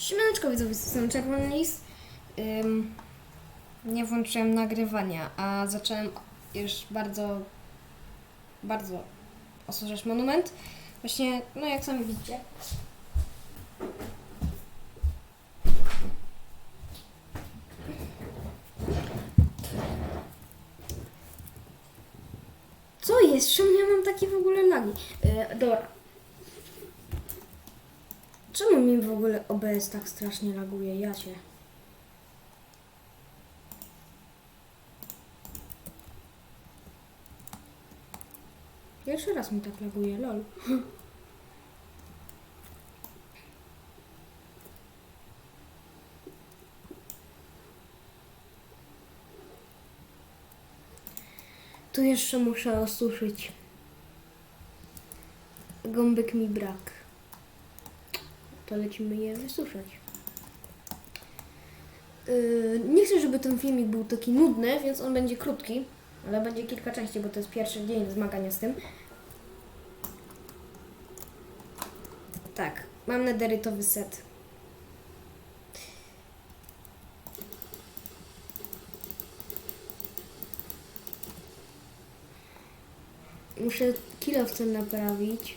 Siemaneczko widzowie, jestem Czerwony Lis. Nie włączyłem nagrywania, a zacząłem już bardzo, bardzo osłużać monument. Właśnie, no jak sami widzicie. Co jest? Czemu ja mam takie w ogóle lagi? Yy, dobra. Czemu mi w ogóle OBS tak strasznie laguje? Ja cię. Pierwszy raz mi tak laguje, lol. Tu jeszcze muszę osuszyć. Gąbek mi brak to lecimy je wysuszać. Yy, nie chcę, żeby ten filmik był taki nudny, więc on będzie krótki, ale będzie kilka części, bo to jest pierwszy dzień zmagania z tym. Tak, mam nederytowy set. Muszę kilowce naprawić.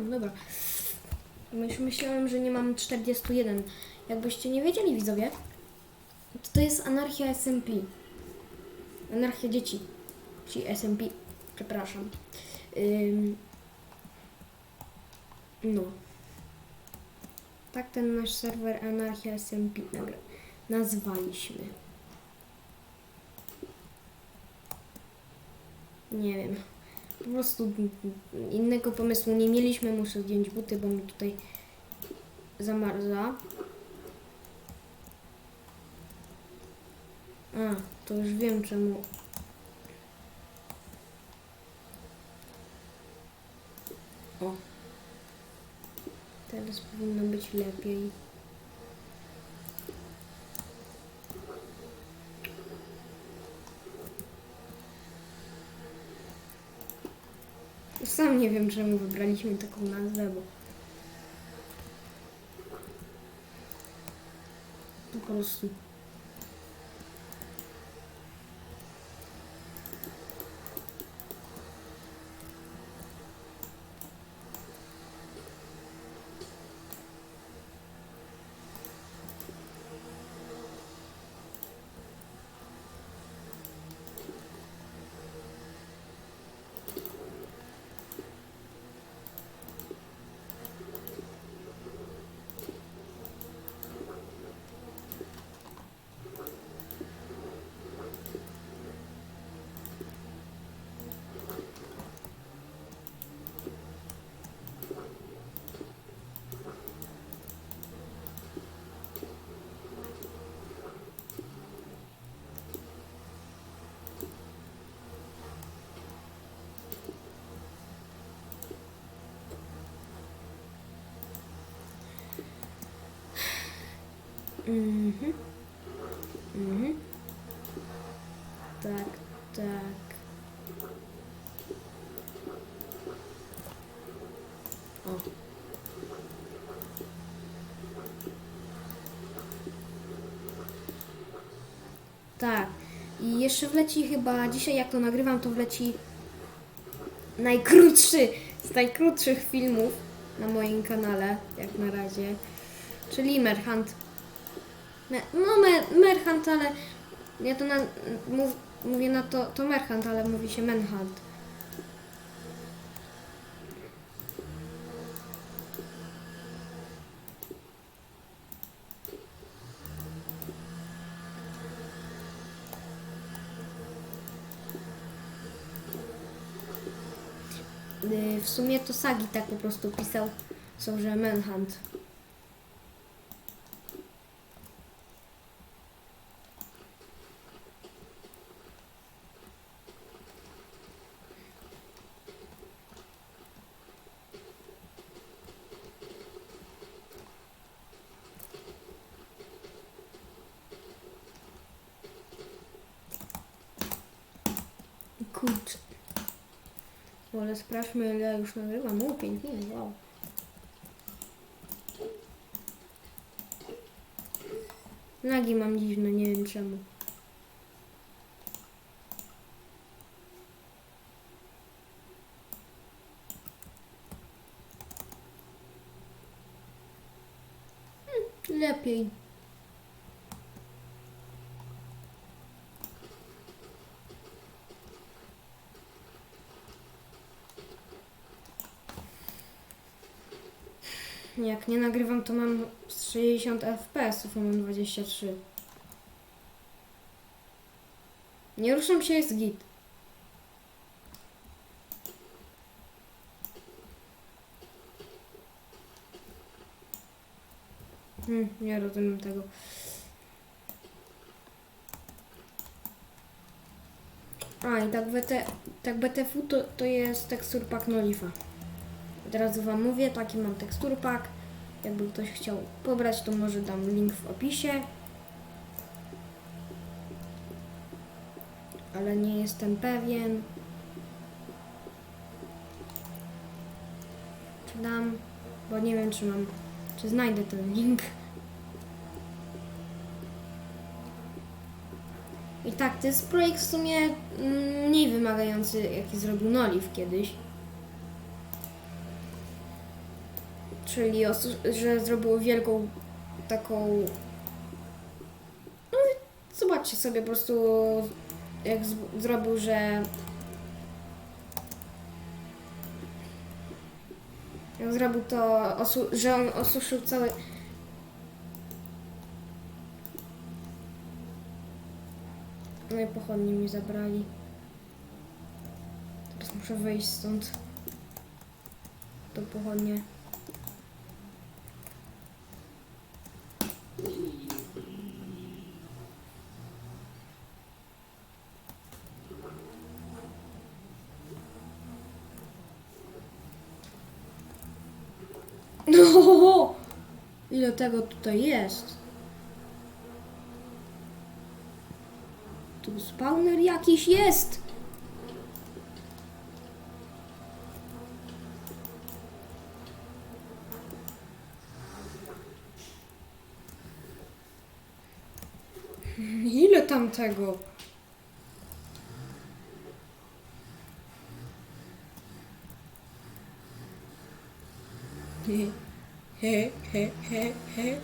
Nie, mam, dobra. Myś, myślałem, że nie mam 41. Jakbyście nie wiedzieli, widzowie, to to jest anarchia SMP. Anarchia dzieci. Czyli SMP. Przepraszam. Ym... No. Tak ten nasz serwer Anarchia SMP nazwaliśmy. Nie wiem. Po prostu innego pomysłu nie mieliśmy. Muszę zdjąć buty, bo mi tutaj zamarza. A, to już wiem czemu. O. Teraz powinno być lepiej. Sam nie wiem, czemu wybraliśmy taką nazwę, bo po prostu. Mhm. Mhm. Tak, tak. O. Tak. I jeszcze wleci chyba, dzisiaj jak to nagrywam, to wleci najkrótszy z najkrótszych filmów na moim kanale, jak na razie. Czyli Merchant. No, me, Merchant, ale ja to na, mów, mówię na to, to Merchant, ale mówi się Manhunt. Y, W sumie to Sagi tak po prostu pisał, są, że Manhunt. Ale sprawdźmy ile już nagrywam. O, 5 minut, wow. Nagi mam dziwne, nie wiem czemu. Hmm, Lepiej. Jak nie nagrywam, to mam z 60 fps, a mam 23. Nie ruszam się, jest git. Hmm, nie rozumiem tego. A i tak, BT, tak BTF to, to jest tekstur pack Nolifa. Od razu Wam mówię, taki mam tekstur pack. Jakby ktoś chciał pobrać, to może dam link w opisie. Ale nie jestem pewien. Czy dam, bo nie wiem, czy mam, czy znajdę ten link. I tak, to jest projekt w sumie mm, mniej wymagający, jaki zrobił Noliv kiedyś. Czyli, że zrobił wielką taką. No, zobaczcie sobie po prostu, jak zrobił, że. Jak zrobił to, że on osuszył cały. No i pochodnie mi zabrali. Teraz muszę wyjść stąd. To pochodnie. No, ile tego tutaj jest? Tu spawner jakiś jest. Ile tam tego? He, he, he, he, he.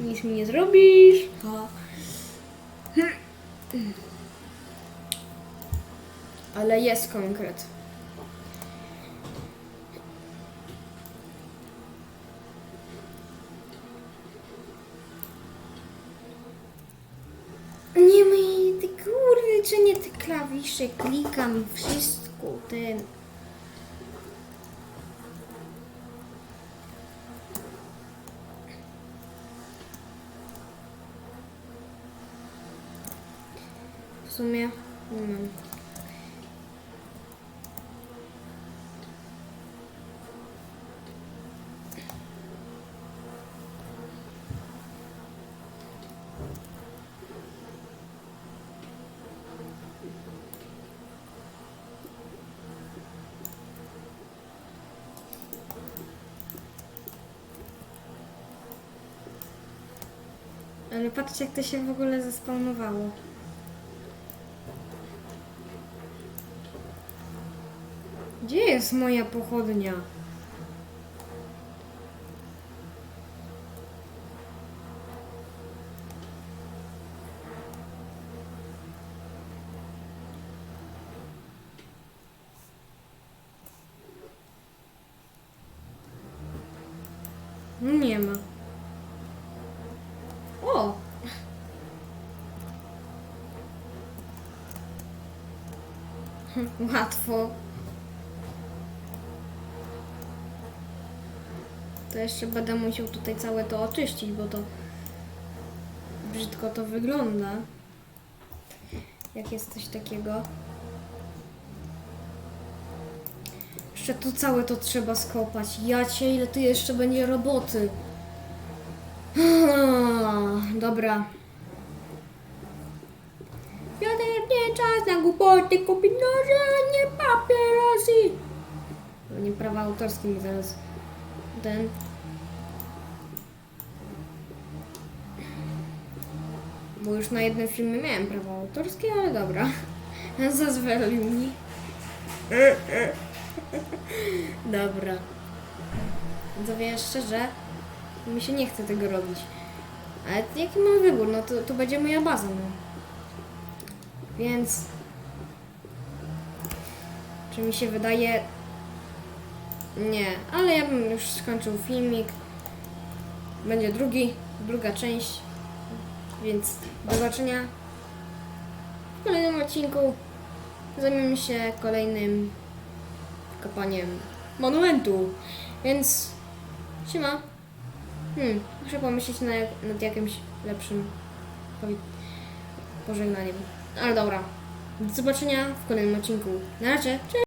Nic mi nie zrobisz. Ha. Ale jest konkret. Klawisze, klikam wszystko, ten. W sumie nie mam. Ale patrzcie, jak to się w ogóle zespawnowało. Gdzie jest moja pochodnia? Nie ma. O! Łatwo. To jeszcze będę musiał tutaj całe to oczyścić, bo to brzydko to wygląda. Jak jest coś takiego. Jeszcze tu całe to trzeba skopać. Ja cię, ile tu jeszcze będzie roboty. Dobra. Piotr, nie czas na głupoty, kupić noże, a nie papierosy. Nie prawa autorskie mi zaraz ten... Bo już na jednym filmie miałem prawa autorskie, ale dobra. Zazwolił mi. Dobra. Zawiem szczerze, mi się nie chce tego robić. Ale jaki mam wybór? No to, to będzie moja baza, no. Więc... Czy mi się wydaje... Nie, ale ja bym już skończył filmik. Będzie drugi, druga część. Więc do zobaczenia w kolejnym odcinku. Zajmiemy się kolejnym kopaniem monumentu. Więc siema. Hmm, muszę pomyśleć na, nad jakimś lepszym pożegnaniem. Ale dobra. Do zobaczenia w kolejnym odcinku. Na razie. Cześć!